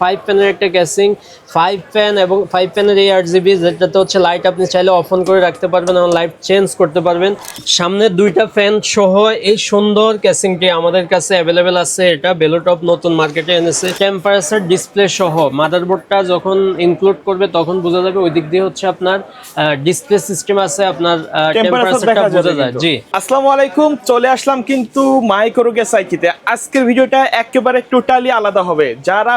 Five ফ্যানের একটা casing five fan এবং ফাইভ ফ্যানের এই আট জিবি যেটাতে হচ্ছে লাইট আপনি চাইলে অফ অন করে রাখতে পারবেন এবং লাইট চেঞ্জ করতে পারবেন। সামনের দুইটা ফ্যান সহ এই সুন্দর ক্যাসিংটি আমাদের কাছে অ্যাভেলেবেল আছে। এটা বেলোটপ নতুন মার্কেটে এনেছে। টেম্পারেচার ডিসপ্লে সহ মাদারবোর্ডটা যখন ইনক্লুড করবে তখন বোঝা যাবে ওই দিক দিয়ে হচ্ছে আপনার ডিসপ্লে সিস্টেম আছে আপনার টেম্পারেচারটা বোঝা যায়। জি। আসসালামু আলাইকুম চলে আসলাম কিন্তু মাইক্রোগে সাইকিতে আজকের ভিডিওটা একেবারে টোটালি আলাদা হবে। যারা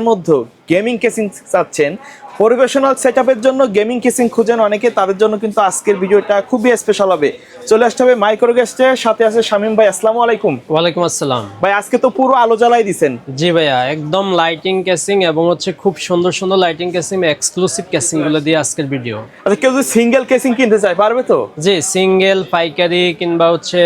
বাজেটের মধ্যে গেমিং কেসিং চাচ্ছেন। পরিবেশনাল সেটআপের জন্য গেমিং কেসিং খুঁজেন অনেকে তাদের জন্য কিন্তু আজকের ভিডিওটা খুবই স্পেশাল হবে। চলে আসতে হবে মাইক্রো গেস্টের সাথে আছে শামীম ভাই আসসালামু আলাইকুম। ওয়ালাইকুম আসসালাম। ভাই আজকে তো পুরো আলো জ্বালাই দিছেন। জি ভাইয়া একদম লাইটিং ক্যাসিং এবং হচ্ছে খুব সুন্দর সুন্দর লাইটিং ক্যাসিং এক্সক্লুসিভ ক্যাসিংগুলো দিয়ে আজকের ভিডিও আচ্ছা কেউ যদি সিঙ্গেল কেসিং কিনতে চায় পারবে তো? জি সিঙ্গেল পাইকারি কিংবা হচ্ছে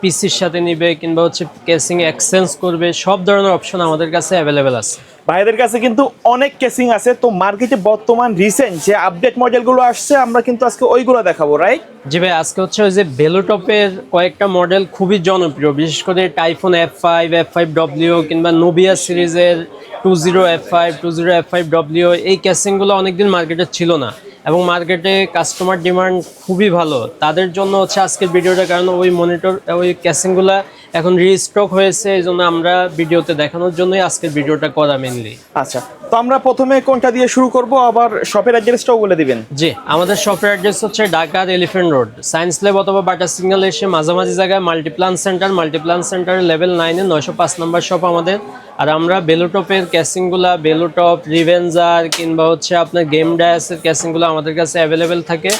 পিসির সাথে নিবে কিংবা হচ্ছে কেসিং এক্সচেঞ্জ করবে সব ধরনের অপশন আমাদের কাছে অ্যাভেলেবেল আছে। ভাইদের কাছে কিন্তু অনেক কেসিং আছে। তো মার্কেটে বর্তমান রিসেন্ট যে আপডেট মডেলগুলো আসছে, আমরা কিন্তু আজকে ওইগুলো দেখাবো রাইট জি ভাই, আজকে হচ্ছে ওই যে বেলোটপের কয়েকটা মডেল খুবই জনপ্রিয়। বিশেষ করে Typhoon F five F five W কিংবা নোবিয়া সিরিজের two zero F five two zero F five W এই ক্যাসিংগুলো অনেকদিন মার্কেটে ছিল না। এবং মার্কেটে কাস্টমার ডিমান্ড খুবই ভালো। তাদের জন্য হচ্ছে আজকের ভিডিওটা কারণ ওই মনিটর ওই ক্যাসিংগুলো এখন রিস্টক হয়েছে এই জন্য আমরা ভিডিওতে দেখানোর জন্যই আজকের ভিডিওটা করা মেনলি আচ্ছা তো আমরা প্রথমে কোনটা দিয়ে শুরু করব? আবার শপের অ্যাড্রেসটাও বলে দিবেন। জি আমাদের শপের অ্যাড্রেস হচ্ছে ঢাকার এলিফেন্ট রোড সায়েন্স ল্যাব অথবা বাটার সিগন্যাল এসে মাঝামাঝি জায়গায় মাল্টিপ্লান সেন্টার মাল্টিপ্লান সেন্টারের লেভেল নাইনে নয়শো পাঁচ নম্বর শপ আমাদের। আর আমরা বেলোটপের ক্যাসিংগুলা বেলোটপ রিভেঞ্জার কিংবা হচ্ছে আপনার গেম ডায়াসের ক্যাসিংগুলো আমাদের কাছে অ্যাভেলেবেল থাকে।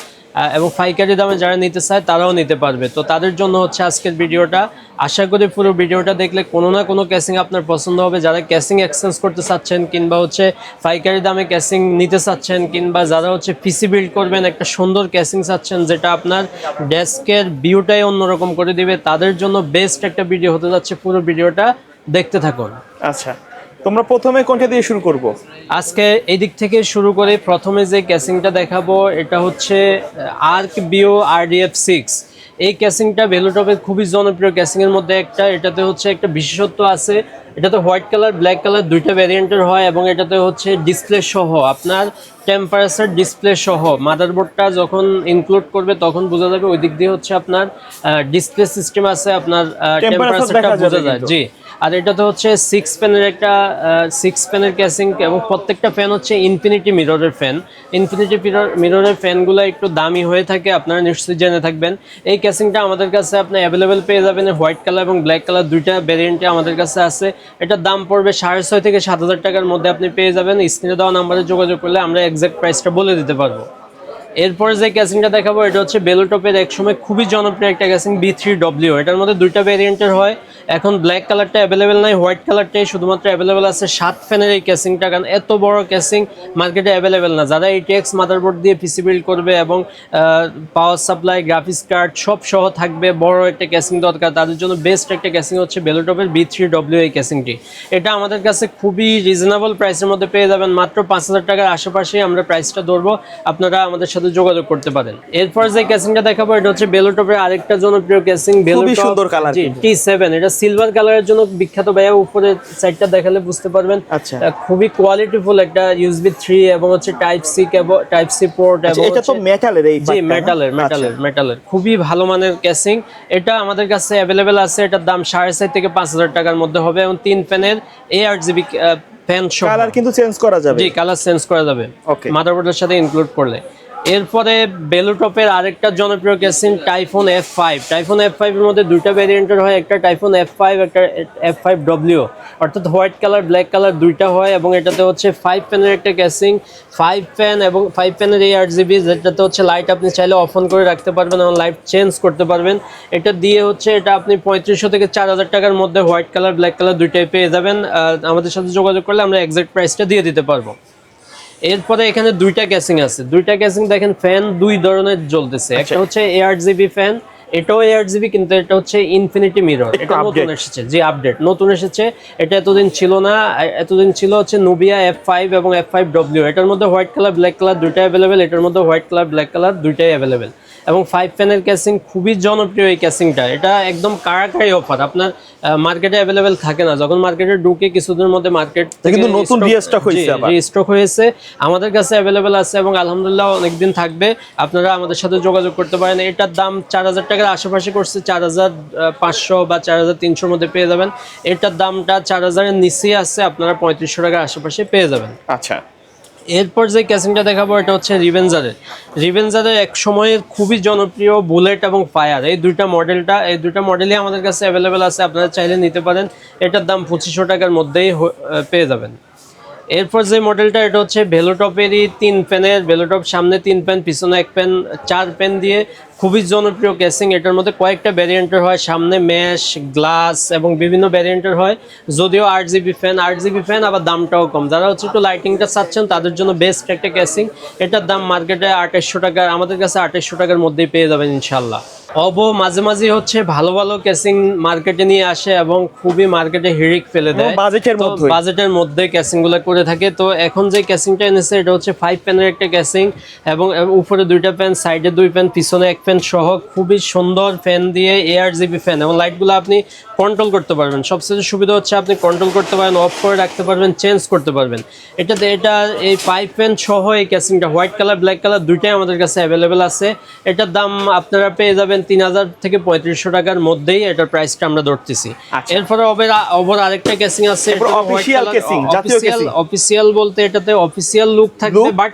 এবং পাইকারি দামে যারা নিতে চায় তারাও নিতে পারবে। তো তাদের জন্য হচ্ছে আজকের ভিডিওটা। আশা করি পুরো ভিডিওটা দেখলে কোনো না কোনো ক্যাসিং আপনার পছন্দ হবে। যারা ক্যাসিং এক্সচেঞ্জ করতে চাচ্ছেন কিংবা হচ্ছে পাইকারি দামে ক্যাসিং নিতে চাচ্ছেন কিংবা যারা হচ্ছে পিসি বিল্ড করবেন, একটা সুন্দর ক্যাসিং চাচ্ছেন যেটা আপনার ডেস্কের ভিউটাই অন্যরকম করে দিবে। তাদের জন্য বেস্ট একটা ভিডিও হতে যাচ্ছে পুরো ভিডিওটা। দেখতে থাকুন। আচ্ছা। তোমরা প্রথমে কোনটা দিয়ে শুরু করব? আজকে এই দিক থেকে শুরু করে প্রথমে যে ক্যাসিংটা দেখাবো এটা হচ্ছে আর্ক বিও আরডিএফ সিক্স এই ক্যাসিংটা ভেলোটপের খুবই জনপ্রিয় ক্যাসিংয়ের মধ্যে একটা। এটাতে হচ্ছে একটা বিশেষত্ব আছে এটাতে হোয়াইট কালার ব্ল্যাক কালার দুইটা ভ্যারিয়েন্টের হয় এবং এটাতে হচ্ছে ডিসপ্লে সহ। আপনার টেম্পারেচার ডিসপ্লে সহ। মাদারবোর্ডটা যখন ইনক্লুড করবে তখন বোঝা যাবে ওই দিক দিয়ে হচ্ছে আপনার ডিসপ্লে সিস্টেম আছে আপনার টেম্পারেচারটা বোঝা যায়। জি। আর এটা তো হচ্ছে সিক্স ফ্যানের একটা সিক্স ফ্যানের ক্যাসিং এবং প্রত্যেকটা ফ্যান হচ্ছে ইনফিনিটি মিররের ফ্যান ইনফিনিটি মিররের ফ্যানগুলো একটু দামি হয়ে থাকে, আপনারা নিশ্চয়ই জেনে থাকবেন। এই ক্যাসিংটা আমাদের কাছে আপনি অ্যাভেলেবেল পেয়ে যাবেন হোয়াইট কালার এবং ব্ল্যাক কালার দুইটা ভ্যারিয়েন্টে আমাদের কাছে আছে। এটার দাম পড়বে সাড়ে ছয় থেকে সাত হাজার টাকার মধ্যে আপনি পেয়ে যাবেন। স্ক্রিনে দেওয়া নাম্বারে যোগাযোগ করলে আমরা এক্সাক্ট প্রাইসটা বলে দিতে পারব। এরপরে যে ক্যাসিংটা দেখাবো, এটা হচ্ছে বেলোটপের একসময় খুবই জনপ্রিয় একটা ক্যাসিং বি থ্রি ডব্লিউ এটার মধ্যে দুইটা ভ্যারিয়েন্টের হয়। এখন ব্ল্যাক কালারটা অ্যাভেলেবেল নাই হোয়াইট কালারটাই শুধুমাত্র অ্যাভেলেবেল আছে সাত ফ্যানের এই ক্যাসিংটা কারণ এত বড় ক্যাসিং মার্কেটে অ্যাভেলেবেল না। যারা এই টেক্স মাদারবোর্ড দিয়ে পিসি বিল্ড করবে এবং পাওয়ার সাপ্লাই গ্রাফিক্স কার্ড সব সহ থাকবে, বড় একটা ক্যাসিং দরকার। তাদের জন্য বেস্ট একটা ক্যাসিং হচ্ছে বেলোটপের বি থ্রি ডব্লিউ এই ক্যাসিংটি এটা আমাদের কাছে খুবই রিজনেবল প্রাইসের মধ্যে পেয়ে যাবেন। মাত্র পাঁচ হাজার টাকার আশেপাশেই আমরা প্রাইসটা ধরবো। আপনারা আমাদের সাথে যোগাযোগ করতে পারেন এরপর যে ক্যাসিংটা দেখাবো এটা হচ্ছে বেলোটপের আরেকটা জনপ্রিয় ক্যাসিং খুবই সুন্দর কিন্তু। টি সেভেন এটা সিলভার কালারের জন্য বিখ্যাত ভাইয়া উপরে সাইডটা দেখালে বুঝতে পারবেন আচ্ছা। খুবই কোয়ালিটিফুল একটা ইউএসবি থ্রি এবং হচ্ছে type C cable type C port এবং এটা তো মেটালের এই জি? মেটালের মেটালের। মেটালের খুবই ভালো মানের ক্যাসিং এটা আমাদের কাছে অ্যাভেলেবেল আছে এটার দাম সাড়ে চার থেকে পাঁচ হাজার টাকার মধ্যে হবে এবং তিন ফ্যানের এই আট জিবি ফ্যান কালার কিন্তু চেঞ্জ করা যাবে জি কালার চেঞ্জ করা যাবে Okay. মাদারবোর্ডের সাথে ইনক্লুড করলে এরপরে বেলুটপের আরেকটা জনপ্রিয় casing Typhoon F five Typhoon F ফাইভের মধ্যে দুইটা ভ্যারিয়েন্টের হয়, একটা টাইফোন এফ ফাইভ একটা এফ ফাইভ ডব্লিউ অর্থাৎ হোয়াইট কালার ব্ল্যাক কালার দুইটা হয় এবং এটাতে হচ্ছে ফাইভ ফ্যানের একটা ক্যাসিং ফাইভ ফ্যান এবং ফাইভ ফ্যানের এই আট জিবি যেটাতে হচ্ছে লাইট আপনি চাইলে অফ অন করে রাখতে পারবেন এবং লাইট চেঞ্জ করতে পারবেন। এটা দিয়ে হচ্ছে এটা আপনি পঁয়ত্রিশশো থেকে চার হাজার টাকার মধ্যে হোয়াইট কালার ব্ল্যাক কালার দুইটাই পেয়ে যাবেন। আমাদের সাথে যোগাযোগ করলে আমরা এক্সাক্ট প্রাইসটা দিয়ে দিতে পারব। এরপরে এখানে দুইটা ক্যাসিং আছে। দুইটা ক্যাসিং দেখেন ফ্যান দুই ধরনের জ্বলতেছে। একটা হচ্ছে এআর জিবি ফ্যান এটাও এইট জিবি কিন্তু এটা হচ্ছে ইনফিনিটি মিরর এটা নতুন এসেছে জি আপডেট নতুন এসেছে এটা এতদিন ছিল না এতদিন ছিল হচ্ছে নুবিয়া এফ ফাইভ এবং এফ ফাইভ ডব্লিউ এটার মধ্যে হোয়াইট কালার ব্ল্যাক কালার দুইটাই অ্যাভেলেবেল এটার মধ্যে হোয়াইট কালার ব্ল্যাক কালার দুইটাই অ্যাভেলেবেল এবং ফাইভ প্যানের ক্যাসিং খুবই জনপ্রিয় এই ক্যাসিংটা এটা একদম কারাকারি অফার আপনার মার্কেটে অ্যাভেলেবেল থাকে না। যখন মার্কেটে ঢুকে কিছুদিনের মধ্যে মার্কেট কিন্তু নতুন restock হয়েছে। স্টক হয়েছে। আমাদের কাছে অ্যাভেলেবেল আছে এবং আলহামদুলিল্লাহ অনেকদিন থাকবে। আপনারা আমাদের সাথে যোগাযোগ করতে পারেন। এটার দাম চার হাজার টাকার আশেপাশে করছে চার হাজার পাঁচশো বা চার হাজার তিনশোর মধ্যে পেয়ে যাবেন। এটার দামটা চার হাজারের নিচে আছে আপনারা পঁয়ত্রিশশো টাকার আশেপাশে পেয়ে যাবেন। আচ্ছা। এরপর যে ক্যাসিংটা দেখাবো এটা হচ্ছে রিভেঞ্জারের রিভেঞ্জারের এক সময়ের খুবই জনপ্রিয় বুলেট এবং ফায়ার এই দুইটা মডেলটা এই দুইটা মডেলই আমাদের কাছে অ্যাভেলেবেল আছে আপনারা চাইলে নিতে পারেন। এটার দাম পঁচিশশো টাকার মধ্যেই পেয়ে যাবেন। এরপর যে মডেলটা এটা হচ্ছে ভেলোটপেরই তিন প্যানের ভেলোটপ সামনে তিন প্যান পিছনে এক প্যান চার প্যান দিয়ে খুবই জনপ্রিয় কেসিং এটার মধ্যে কয়েকটা ভ্যারিয়েন্টের হয়। সামনে ম্যাশ গ্লাস এবং বিভিন্ন ভ্যারিয়েন্টের হয়। যদিও আট জিবি ফ্যান আট জিবি ফ্যান আবার দামটাও কম। যারা হচ্ছে একটু লাইটিংটা চাচ্ছেন তাদের জন্য বেস্ট একটা কেসিং এটার দাম মার্কেটে আঠাশশো টাকা আমাদের কাছে আঠাশশো টাকার মধ্যেই পেয়ে যাবেন ইনশাল্লাহ অব মাঝে মাঝে হচ্ছে ভালো ভালো কেসিং মার্কেটে নিয়ে আসে এবং খুবই মার্কেটে হিড়িক ফেলে দেয়। বাজেটের মধ্যে বাজেটের মধ্যে ক্যাসিংগুলো করে থাকে। তো এখন যে ক্যাসিংটা এনেছে এটা হচ্ছে ফাইভ প্যানের একটা ক্যাসিং এবং এবং উপরে দুইটা প্যান সাইডে দুই প্যান পিছনে এক প্যান সহ খুবই সুন্দর ফ্যান দিয়ে এআর জিবি ফ্যান এবং লাইটগুলো আপনি কন্ট্রোল করতে পারবেন সবচেয়ে সুবিধা হচ্ছে আপনি কন্ট্রোল করতে পারবেন অফ করে রাখতে পারবেন চেঞ্জ করতে পারবেন এটাতে এটা এই ফাইভ প্যান সহ এই ক্যাসিংটা হোয়াইট কালার ব্ল্যাক কালার দুইটাই আমাদের কাছে অ্যাভেলেবেল আছে এটার দাম আপনারা পেয়ে যাবেন তিন হাজার থেকে পঁয়ত্রিশশো টাকার মধ্যেই এটার প্রাইসটা আমরা ধরতেছি আচ্ছা। এরপরে ওভার ওভার আরেকটা ক্যাসিং আছে। অফিসিয়াল বলতে এটাতে অফিসিয়াল লুক থাকবে বাট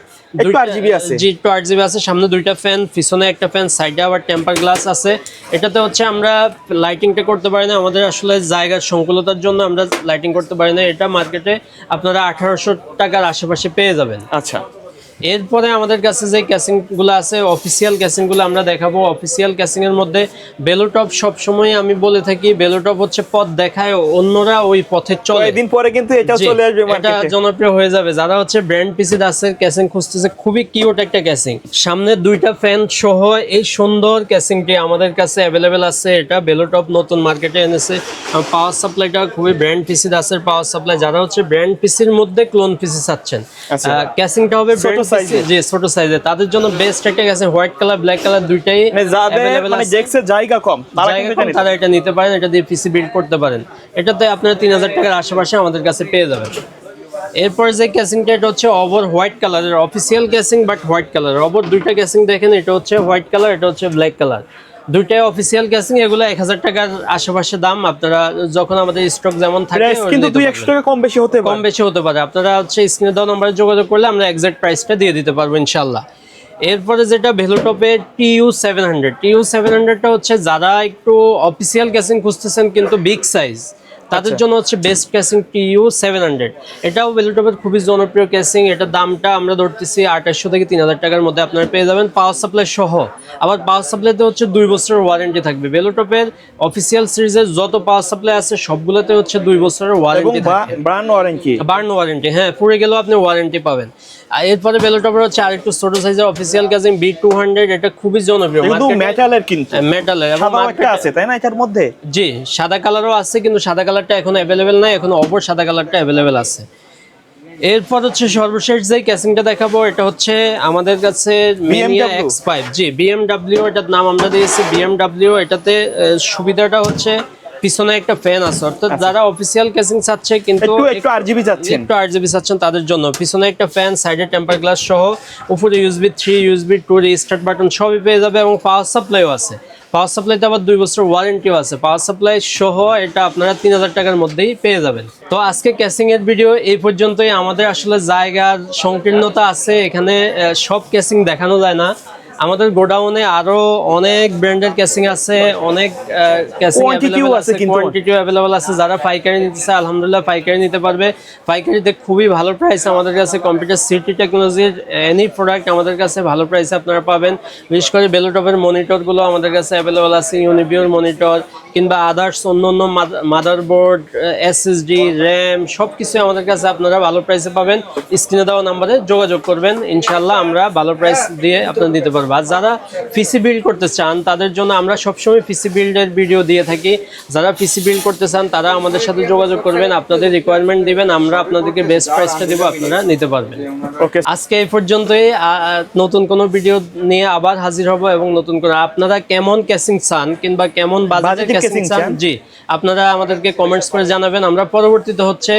আছে। জি জিবি আছে। সামনে দুইটা ফ্যান পিছনে একটা ফ্যান সাইডে আবার টেম্পার গ্লাস আছে। এটাতে হচ্ছে আমরা লাইটিংটা করতে পারি না। আমাদের আসলে জায়গার সংকুলতার জন্য আমরা লাইটিং করতে পারি না। এটা মার্কেটে আপনারা আঠারোশো টাকার আশেপাশে পেয়ে যাবেন। আচ্ছা। এরপরে আমাদের কাছে যে ক্যাসিংগুলো আছে অফিসিয়াল ক্যাসিংগুলো আমরা দেখাবো। অফিসিয়াল ক্যাসিংয়ের মধ্যে বেলোটপ সবসময় আমি বলে থাকি বেলোটপ হচ্ছে পথ দেখায় অন্যরা ওই পথে চলে। কয়েকদিন পরে কিন্তু এটাও জি, চলে আসবে এটা জনপ্রিয় হয়ে যাবে। যারা হচ্ছে ব্র্যান্ড পিসি দাসের ক্যাসিং খুঁজতেছে খুবই কিউট একটা ক্যাসিং সামনে দুইটা ফ্যান সহ এই সুন্দর ক্যাসিংটি আমাদের কাছে অ্যাভেলেবেল আছে। এটা বেলোটপ নতুন মার্কেটে এনেছে। পাওয়ার সাপ্লাইটা খুবই ব্র্যান্ড পিসি দাসের পাওয়ার সাপ্লাই যারা হচ্ছে ব্র্যান্ড পিসির মধ্যে ক্লোন পিসি চাচ্ছেন আচ্ছা। ক্যাসিংটা হবে ব্র্যান্ড জি ছোট সাইজে তাদের জন্য বেস্ট একটা আছে হোয়াইট কালার ব্ল্যাক কালার দুইটাই মানে যাদের মানে আছে। জায়গা কম তারা কিন্তু এটা নিতে তারা এটা নিতে পারেন এটা দিয়ে পিসি বিল্ড করতে পারেন। এটাতে আপনারা তিন হাজার টাকার আশেপাশে আমাদের কাছে পেয়ে যাবেন। এরপর যে ক্যাসিংটা এটা হচ্ছে ওভার হোয়াইট কালারের official casing but white colour over দুইটা ক্যাসিং দেখেন এটা হচ্ছে হোয়াইট কালার এটা হচ্ছে ব্ল্যাক কালার দুইটাই অফিসিয়াল ক্যাসিং এগুলো এক হাজার টাকার আশেপাশে দাম। আপনারা যখন আমাদের স্টক যেমন থাকে কিন্তু নিতে দুই পারবেন। একশো টাকা কম বেশি হতে পারে। কম বেশি হতে পারে। আপনারা হচ্ছে স্ক্রিনে দেওয়া নম্বরে যোগাযোগ করলে আমরা এক্সাক্ট প্রাইসটা দিয়ে দিতে পারব ইনশাল্লাহ এরপরে যেটা ভেলোটপে TU seven hundred TU seven হান্ড্রেডটা হচ্ছে যারা একটু অফিসিয়াল ক্যাসিং খুঁজতেছেন কিন্তু বিগ সাইজ তাদের জন্য হচ্ছে best casing TU seven hundred এটাও ভেলোটপের খুবই জনপ্রিয় ক্যাসিং এটার দামটা আমরা ধরতেছি আঠাশশো থেকে তিন হাজার টাকার মধ্যে আপনারা পেয়ে যাবেন পাওয়ার সাপ্লাই সহ। আবার পাওয়ার সাপ্লাইতে হচ্ছে দুই বছরের ওয়ারেন্টি থাকবে। ভেলোটপের অফিসিয়াল সিরিজের যত পাওয়ার সাপ্লাই আছে সবগুলোতে হচ্ছে দুই বছরের ওয়ারেন্টি থাকবে। ব্র্যান্ড ওয়ারেন্টি বার্ন ওয়ারেন্টি হ্যাঁ পুড়ে গেলেও আপনি ওয়ারেন্টি পাবেন। আর এরপরে বেলোটপের হচ্ছে আরেকটু ছোট সাইজের official casing B two hundred এটা খুবই জনপ্রিয়। মেটালের কিন্তু মেটালের market- আছে তাই না এটার মধ্যে? জি সাদা কালারও আছে কিন্তু সাদা কালারটা এখন অ্যাভেলেবেল নাই এখন অপর সাদা কালারটা অ্যাভেলেবেল আছে। এরপর হচ্ছে সর্বশেষ যে ক্যাসিংটা দেখাবো এটা হচ্ছে আমাদের কাছে মিনিয়া এক্স ফাইভ জি বিএমডাব্লিউ এটার নাম আমরা দিয়েছি। বিএমডাব্লিউ এটাতে সুবিধাটা হচ্ছে পিছনে একটা ফ্যান আছে। অর্থাৎ যারা অফিসিয়াল ক্যাসিং চাচ্ছে কিন্তু একটু একটু আর জিবি যাচ্ছেন একটু আট জিবি চাচ্ছেন তাদের জন্য। পিছনে একটা ফ্যান সাইডে টেম্পার গ্লাস সহ উপরে USB three USB two start button সবই পেয়ে যাবে এবং পাওয়ার সাপ্লাইও আছে। পাওয়ার সাপ্লাইতে আবার দুই বছর ওয়ারেন্টিও আছে। পাওয়ার সাপ্লাই সহ এটা আপনারা তিন হাজার টাকার মধ্যেই পেয়ে যাবেন। তো আজকে এর ভিডিও এই পর্যন্তই। আমাদের আসলে জায়গার সংকীর্ণতা আছে, এখানে সব ক্যাসিং দেখানো যায় না। আমাদের গোডাউনে আরও অনেক ব্র্যান্ডের ক্যাসিং আছে অনেক ক্যাসিং Quantity-ও আছে কিন্তু। আছে। যারা পাইকারি নিতে চায় আলহামদুলিল্লাহ পাইকারি নিতে পারবে। পাইকারিতে খুবই ভালো প্রাইস আমাদের কাছে কম্পিউটার সিটি টেকনোলজির এনি প্রোডাক্ট আমাদের কাছে ভালো প্রাইসে আপনারা পাবেন। বিশেষ করে বেলোটপের মনিটরগুলো আমাদের কাছে অ্যাভেলেবল আছে ইউনিবিওর মনিটর কিংবা আদার্স অন্য অন্য মাদারবোর্ড এসএসডি র্যাম সব কিছু আমাদের কাছে আপনারা ভালো প্রাইসে পাবেন। স্ক্রিনে দেওয়া নাম্বারে যোগাযোগ করবেন। ইনশাল্লাহ আমরা ভালো প্রাইস দিয়ে আপনারা দিতে পারব। আর যারা পিসি বিল্ড করতে চান তাদের জন্য আমরা সবসময় পিসি বিল্ডের ভিডিও দিয়ে থাকি। যারা পিসি বিল্ড করতে চান তারা আমাদের সাথে যোগাযোগ করবেন আপনাদের রিকোয়ারমেন্ট দিবেন আমরা আপনাদেরকে বেস্ট প্রাইসটা দেবো আপনারা নিতে পারবেন। ওকে আজকে এই পর্যন্তই নতুন কোনো ভিডিও নিয়ে আবার হাজির হব এবং নতুন করে। আপনারা কেমন ক্যাসিং চান কিংবা কেমন বাজেটের ক্যাসিং চান? জি আপনারা আমাদেরকে কমেন্টস করে জানাবেন। আমরা পরবর্তীতে হচ্ছে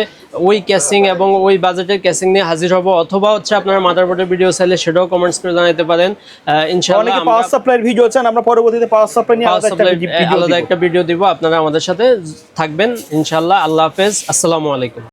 ওই ক্যাসিং এবং ওই বাজেটের ক্যাসিং নিয়ে হাজির হব অথবা হচ্ছে আপনারা মাদারবোর্ডের ভিডিও চাইলে সেটাও কমেন্টস করে জানাতে পারেন। ইনশাআল্লাহ অনেকে পাওয়ার সাপ্লাইয়ের ভিডিও চান আমরা পরবর্তীতে পাওয়ার সাপ্লাই নিয়ে আলাদা একটা ভিডিও দিব আপনারা আমাদের সাথে থাকবেন। ইনশাআল্লাহ আল্লাহ হাফেজ আসসালামু আলাইকুম।